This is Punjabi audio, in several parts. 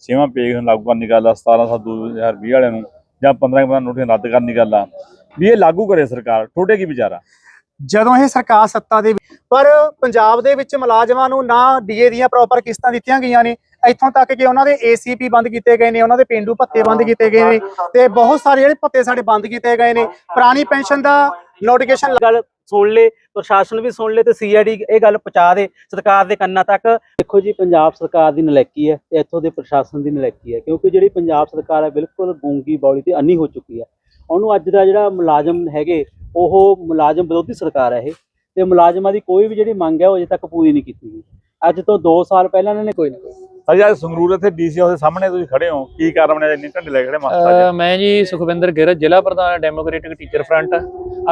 ਛੇਵਾਂ ਪੇ ਲਾਗੂ ਕਰਨ ਦੀ ਗੱਲ ਆ 17 ਸੱਤ 2020 ਵਾਲਿਆਂ ਨੂੰ, ਜਾਂ 15 15 ਨੋਟੀਆਂ ਰੱਦ ਕਰਨ ਦੀ ਗੱਲ ਆ। ਵੀ ਇਹ ਲਾਗੂ ਕਰੇ ਸਰਕਾਰ, ਤੁਹਾਡੇ ਕੀ ਵਿਚਾਰ ਜਦੋਂ ਇਹ ਸਰਕਾਰ ਸੱਤਾ ਦੇ ਪਰ ਪੰਜਾਬ ਦੇ ਵਿੱਚ ਮੁਲਾਜ਼ਮਾਂ ਨੂੰ ਨਾ ਡੀਏ ਦੀਆਂ ਪ੍ਰੋਪਰ ਕਿਸ਼ਤਾਂ ਦਿੱਤੀਆਂ ਗਈਆਂ ਨੇ। ਇੱਥੋਂ ਤੱਕ ਕਿ ਉਹਨਾਂ ਦੇ ਏਸੀਪੀ ਬੰਦ ਕੀਤੇ ਗਏ ਨੇ, ਉਹਨਾਂ ਦੇ ਪਿੰਡੂ ਭੱਤੇ ਬੰਦ ਕੀਤੇ ਗਏ ਨੇ ਤੇ ਬਹੁਤ ਸਾਰੇ ਜਿਹੜੇ ਭੱਤੇ ਸਾਡੇ ਬੰਦ ਕੀਤੇ ਗਏ ਨੇ। ਪੁਰਾਣੀ ਪੈਨਸ਼ਨ ਦਾ ਨੋਟੀਫਿਕੇਸ਼ਨ ਗੱਲ ਸੁਣ ਲੇ ਪ੍ਰਸ਼ਾਸਨ ਵੀ ਸੁਣ ਲੇ ਤੇ ਸੀਆਈਡੀ ਇਹ ਗੱਲ ਪਹੁੰਚਾ ਦੇ ਸਰਕਾਰ ਦੇ ਕੰਨਾਂ ਤੱਕ। ਦੇਖੋ ਜੀ ਪੰਜਾਬ ਸਰਕਾਰ ਦੀ ਨਲਾਇਕੀ ਹੈ ਤੇ ਇੱਥੋਂ ਦੇ ਪ੍ਰਸ਼ਾਸਨ ਦੀ ਨਲਾਇਕੀ ਹੈ ਕਿਉਂਕਿ ਜਿਹੜੀ ਪੰਜਾਬ ਸਰਕਾਰ ਹੈ ਬਿਲਕੁਲ ਗੂੰਗੀ ਬੌਲੀ ਤੇ ਅੰਨੀ ਹੋ ਚੁੱਕੀ ਹੈ। ਉਹਨੂੰ ਅੱਜ ਦਾ ਜਿਹੜਾ ਮੁਲਾਜ਼ਮ ਹੈਗੇ ਉਹ ਮੁਲਾਜ਼ਮ ਵਿਰੋਧੀ ਸਰਕਾਰ ਹੈ ਇਹ ਤੇ ਮੁਲਾਜ਼ਮਾਂ ਦੀ ਕੋਈ ਵੀ ਜਿਹੜੀ ਮੰਗ ਹੈ ਉਹ ਅਜੇ ਤੱਕ ਪੂਰੀ ਨਹੀਂ ਕੀਤੀ ਗਈ। ਅੱਜ ਤੋਂ 2 ਸਾਲ ਪਹਿਲਾਂ ਇਹਨਾਂ ਨੇ ਕੋਈ ਨਾ ਕੋਈ। ਅਜੇ ਸੰਗਰੂਰ ਇੱਥੇ ਡੀਸੀ ਹਾਊਸ ਦੇ ਸਾਹਮਣੇ ਤੁਸੀਂ ਖੜੇ ਹੋ। ਕੀ ਕਾਰਨ ਬਣਿਆ? ਇੰਨੇ ਘੰਟੇ ਲੈ ਖੜੇ ਮਾਸਟਰ ਮੈਂ ਜੀ ਸੁਖਵਿੰਦਰ ਗਿਰ ਜ਼ਿਲ੍ਹਾ ਪ੍ਰਧਾਨ ਡੈਮੋਕ੍ਰੈਟਿਕ ਟੀਚਰ ਫਰੰਟ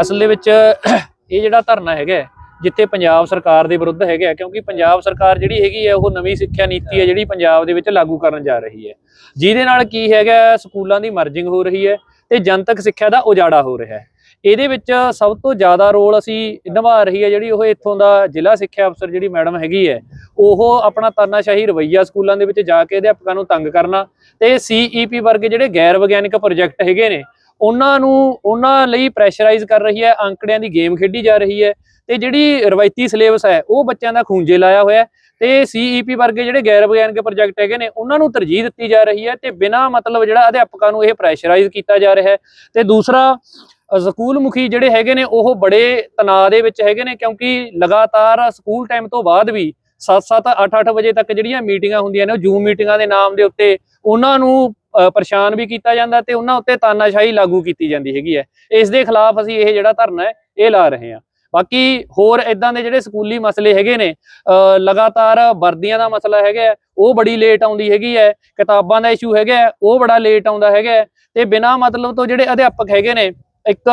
ਅਸਲ ਦੇ ਵਿੱਚ ਇਹ ਜਿਹੜਾ ਧਰਨਾ ਹੈਗਾ ਜਿੱਥੇ ਪੰਜਾਬ ਸਰਕਾਰ ਦੇ ਵਿਰੁੱਧ ਹੈਗਾ ਕਿਉਂਕਿ ਪੰਜਾਬ ਸਰਕਾਰ ਜਿਹੜੀ ਹੈਗੀ ਹੈ, ਉਹ ਨਵੀਂ ਸਿੱਖਿਆ ਨੀਤੀ ਹੈ, ਜਿਹੜੀ ਪੰਜਾਬ ਦੇ ਵਿੱਚ ਲਾਗੂ ਕਰਨ ਜਾ ਰਹੀ ਹੈ। ਜਿਹਦੇ ਨਾਲ ਕੀ ਹੈਗਾ ਸਕੂਲਾਂ ਦੀ ਮਰਜਿੰਗ ਹੋ ਰਹੀ ਹੈ ਤੇ ਜਨਤਕ ਸਿੱਖਿਆ ਦਾ ਉਜਾੜਾ ਹੋ ਰਿਹਾ ਹੈ। ਇਹਦੇ ਵਿੱਚ ਸਭ ਤੋਂ ਜ਼ਿਆਦਾ ਰੋਲ ਅਸੀਂ ਨਿਭਾ ਰਹੀ ਹੈ ਜਿਹੜੀ ਉਹ ਇੱਥੋਂ ਦਾ ਜ਼ਿਲ੍ਹਾ ਸਿੱਖਿਆ ਅਫਸਰ ਜਿਹੜੀ ਮੈਡਮ ਹੈਗੀ ਹੈ, ਉਹ ਆਪਣਾ ਤਾਨਾਸ਼ਾਹੀ ਰਵੱਈਆ ਸਕੂਲਾਂ ਦੇ ਵਿੱਚ ਜਾ ਕੇ ਅਧਿਆਪਕਾਂ ਨੂੰ ਤੰਗ ਕਰਨਾ ਤੇ ਸੀਈਪੀ ਵਰਗੇ ਜਿਹੜੇ ਗੈਰ ਵਿਗਿਆਨਿਕ ਪ੍ਰੋਜੈਕਟ ਹੈਗੇ ਨੇ, ਉਹਨਾਂ ਨੂੰ, ਉਹਨਾਂ ਲਈ ਪ੍ਰੈਸ਼ਰਾਈਜ਼ ਕਰ ਰਹੀ ਹੈ, ਅੰਕੜਿਆਂ ਦੀ ਗੇਮ ਖੇਡੀ ਜਾ ਰਹੀ ਹੈ ਤੇ ਜਿਹੜੀ ਰਵਾਇਤੀ ਸਿਲੇਬਸ ਹੈ, ਉਹ ਬੱਚਿਆਂ ਦਾ ਖੂੰਜੇ ਲਾਇਆ ਹੋਇਆ ਹੈ ਤੇ ਸੀਈਪੀ ਵਰਗੇ ਜਿਹੜੇ ਗੈਰ ਵਿਗਿਆਨਕ ਪ੍ਰੋਜੈਕਟ ਹੈਗੇ ਨੇ, ਉਹਨਾਂ ਨੂੰ ਤਰਜੀਹ ਦਿੱਤੀ ਜਾ ਰਹੀ ਹੈ ਤੇ ਬਿਨਾਂ ਮਤਲਬ ਜਿਹੜਾ ਅਧਿਆਪਕਾਂ ਨੂੰ ਇਹ ਪ੍ਰੈਸ਼ਰਾਈਜ਼ ਕੀਤਾ ਜਾ ਰਿਹਾ ਹੈ ਤੇ ਦੂਸਰਾ ਸਕੂਲ ਮੁਖੀ ਜਿਹੜੇ ਹੈਗੇ ਨੇ ਉਹ ਬੜੇ ਤਣਾਅ ਦੇ ਵਿੱਚ ਹੈਗੇ ਨੇ ਕਿਉਂਕਿ ਲਗਾਤਾਰ ਸਕੂਲ ਟਾਈਮ ਤੋਂ ਬਾਅਦ ਵੀ 7-7 8-8 ਵਜੇ ਤੱਕ ਜਿਹੜੀਆਂ ਮੀਟਿੰਗਾਂ ਹੁੰਦੀਆਂ ਨੇ ਉਹ ਜੂਮ ਮੀਟਿੰਗਾਂ ਦੇ ਨਾਮ ਦੇ ਉੱਤੇ ਉਹਨਾਂ ਨੂੰ ਪਰੇਸ਼ਾਨ ਵੀ ਕੀਤਾ ਜਾਂਦਾ ਤੇ ਉਹਨਾਂ ਉੱਤੇ ਤਾਨਾਸ਼ਾਹੀ ਲਾਗੂ ਕੀਤੀ ਜਾਂਦੀ ਹੈਗੀ ਹੈ। ਇਸ ਦੇ ਖਿਲਾਫ ਅਸੀਂ ਇਹ ਜਿਹੜਾ ਧਰਨਾ ਹੈ ਇਹ ਲਾ ਰਹੇ ਹਾਂ। ਬਾਕੀ ਹੋਰ ਇਦਾਂ ਦੇ ਜਿਹੜੇ ਸਕੂਲੀ ਮਸਲੇ ਹੈਗੇ ਨੇ ਲਗਾਤਾਰ ਵਰਦੀਆਂ ਦਾ ਮਸਲਾ ਹੈਗਾ ਉਹ ਬੜੀ ਲੇਟ ਆਉਂਦੀ ਹੈਗੀ ਹੈ ਕਿਤਾਬਾਂ ਦਾ ਇਸ਼ੂ ਹੈਗਾ ਉਹ ਬੜਾ ਲੇਟ ਆਉਂਦਾ ਹੈਗਾ ਹੈ, ਤੇ ਬਿਨਾਂ ਮਤਲਬ ਤੋਂ ਜਿਹੜੇ ਅਧਿਆਪਕ ਹੈਗੇ ਨੇ ਇੱਕ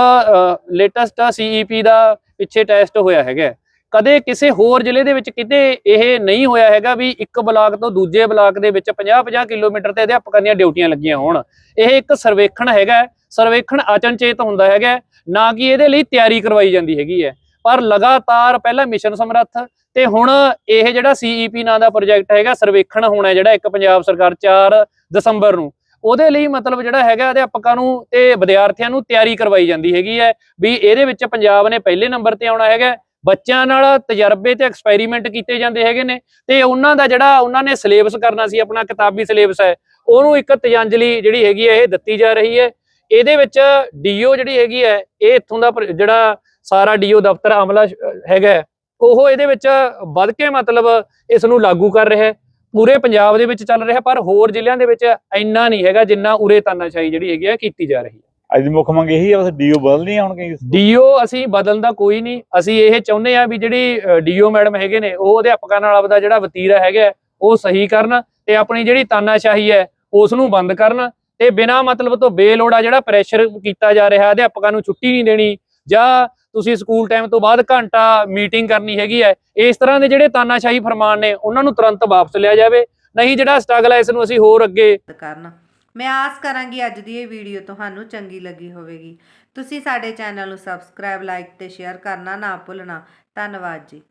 ਲੇਟੈਸਟ ਸੀਈਪੀ ਦਾ ਪਿੱਛੇ ਟੈਸਟ ਹੋਇਆ ਹੈਗਾ ਕਦੇ ਕਿਸੇ ਹੋਰ ਜ਼ਿਲ੍ਹੇ ਦੇ ਵਿੱਚ ਕਿਤੇ ਇਹ ਨਹੀਂ ਹੋਇਆ ਹੈਗਾ ਵੀ ਇੱਕ ਬਲਾਕ ਤੋਂ ਦੂਜੇ ਬਲਾਕ ਦੇ ਵਿੱਚ 50-50 ਕਿਲੋਮੀਟਰ ਤੇ ਅਧਿਆਪਕਾਂ ਦੀਆਂ ਡਿਊਟੀਆਂ ਲੱਗੀਆਂ ਹੋਣ। ਇਹ ਇੱਕ ਸਰਵੇਖਣ ਹੈਗਾ ਸਰਵੇਖਣ ਅਚਨਚੇਤ ਹੁੰਦਾ ਹੈਗਾ ਨਾ ਕਿ ਇਹਦੇ ਲਈ ਤਿਆਰੀ ਕਰਵਾਈ ਜਾਂਦੀ ਹੈਗੀ ਹੈ। ਪਰ ਲਗਾਤਾਰ ਪਹਿਲਾਂ ਮਿਸ਼ਨ ਸਮਰੱਥ ਤੇ ਹੁਣ ਇਹ ਜਿਹੜਾ ਸੀਈਪੀ ਨਾਂ ਦਾ ਪ੍ਰੋਜੈਕਟ ਹੈਗਾ, ਸਰਵੇਖਣ ਹੋਣਾ ਜਿਹੜਾ ਇੱਕ ਪੰਜਾਬ ਸਰਕਾਰ 4 ਦਸੰਬਰ ਨੂੰ। ਉਹਦੇ ਲਈ ਮਤਲਬ ਜਿਹੜਾ ਹੈਗਾ ਅਧਿਆਪਕਾਂ ਨੂੰ ਤੇ ਵਿਦਿਆਰਥੀਆਂ ਨੂੰ ਤਿਆਰੀ ਕਰਵਾਈ ਜਾਂਦੀ ਹੈਗੀ ਹੈ ਵੀ ਇਹਦੇ ਵਿੱਚ ਪੰਜਾਬ ਨੇ ਪਹਿਲੇ ਨੰਬਰ ਤੇ ਆਉਣਾ ਹੈਗਾ ਬੱਚਿਆਂ ਨਾਲ ਤਜਰਬੇ ਤੇ ਐਕਸਪੈਰੀਮੈਂਟ ਕੀਤੇ ਜਾਂਦੇ ਹੈਗੇ ਨੇ ਤੇ ਉਹਨਾਂ ਦਾ ਜਿਹੜਾ ਉਹਨਾਂ ਨੇ ਸਿਲੇਬਸ ਕਰਨਾ ਸੀ, ਆਪਣਾ ਕਿਤਾਬੀ ਸਿਲੇਬਸ ਹੈ, ਉਹਨੂੰ ਇੱਕ ਤਜੰਜਲੀ ਜਿਹੜੀ ਹੈਗੀ ਹੈ, ਇਹ ਦਿੱਤੀ ਜਾ ਰਹੀ ਹੈ। ਇਹਦੇ ਵਿੱਚ ਡੀਓ ਜਿਹੜੀ ਹੈਗੀ ਹੈ, ਇਹ ਇੱਥੋਂ ਦਾ ਜਿਹੜਾ ਸਾਰਾ ਡੀਓ ਦਫ਼ਤਰ, ਅਮਲਾ ਹੈਗਾ ਉਹ ਇਹਦੇ ਵਿੱਚ ਵੱਧ ਕੇ ਮਤਲਬ ਇਸ ਨੂੰ ਲਾਗੂ ਕਰ ਰਿਹਾ ਹੈ। ਪੂਰੇ ਪੰਜਾਬ ਦੇ ਵਿੱਚ ਚੱਲ ਰਿਹਾ ਪਰ ਹੋਰ ਜ਼ਿਲ੍ਹਿਆਂ ਦੇ ਵਿੱਚ ਇੰਨਾ ਨਹੀਂ ਹੈਗਾ ਜਿੰਨਾ ਉਰੇ ਤਾਨਾਸ਼ਾਹੀ ਜਿਹੜੀ ਹੈਗੀ ਹੈ ਕੀਤੀ ਜਾ ਰਹੀ ਹੈ। ਅੱਜ ਦੀ ਮੁੱਖ ਮੰਗ ਇਹੀ ਆ ਬਸ ਡੀਓ ਬਦਲਣੀ ਹੋਣਗੇ ਡੀਓ ਅਸੀਂ ਬਦਲਣ ਦਾ ਕੋਈ ਨਹੀਂ ਅਸੀਂ ਇਹ ਚਾਹੁੰਦੇ ਆ ਵੀ ਜਿਹੜੀ ਡੀਓ ਮੈਡਮ ਹੈਗੇ ਨੇ ਉਹ ਅਧਿਆਪਕਾਂ ਨਾਲ ਆਪਦਾ ਜਿਹੜਾ ਵਤੀਰਾ ਹੈਗਾ ਉਹ ਸਹੀ ਕਰਨ ਤੇ ਆਪਣੀ ਜਿਹੜੀ ਤਾਨਾਸ਼ਾਹੀ ਹੈ ਉਸ ਨੂੰ ਬੰਦ ਕਰਨ ਤੇ ਬਿਨਾਂ ਮਤਲਬ ਤੋਂ ਬੇਲੋੜਾ ਜਿਹੜਾ ਪ੍ਰੈਸ਼ਰ ਕੀਤਾ ਜਾ ਰਿਹਾ ਅਧਿਆਪਕਾਂ ਨੂੰ ਛੁੱਟੀ ਨਹੀਂ ਦੇਣੀ ਜਾਂ ਤੁਸੀਂ ਸਕੂਲ ਟਾਈਮ ਤੋਂ ਬਾਅਦ ਘੰਟਾ ਮੀਟਿੰਗ ਕਰਨੀ ਹੈਗੀ ਹੈ। ਇਸ ਤਰ੍ਹਾਂ ਦੇ ਜਿਹੜੇ ਤਾਨਾਸ਼ਾਹੀ ਫਰਮਾਨ ਨੇ, ਉਹਨਾਂ ਨੂੰ ਤੁਰੰਤ ਵਾਪਸ ਲਿਆ ਜਾਵੇ। ਨਹੀਂ ਜਿਹੜਾ ਸਟਰਗਲ ਹੈ, ਇਸ ਨੂੰ ਅਸੀਂ ਹੋਰ ਅੱਗੇ ਕਰਨ। ਮੈਂ ਆਸ ਕਰਾਂਗੀ ਅੱਜ ਦੀ ਇਹ ਵੀਡੀਓ ਤੁਹਾਨੂੰ ਚੰਗੀ ਲੱਗੀ ਹੋਵੇਗੀ। ਤੁਸੀਂ ਸਾਡੇ ਚੈਨਲ ਨੂੰ ਸਬਸਕ੍ਰਾਈਬ ਲਾਈਕ ਤੇ ਸ਼ੇਅਰ ਕਰਨਾ ਨਾ ਭੁੱਲਣਾ। ਧੰਨਵਾਦ ਜੀ।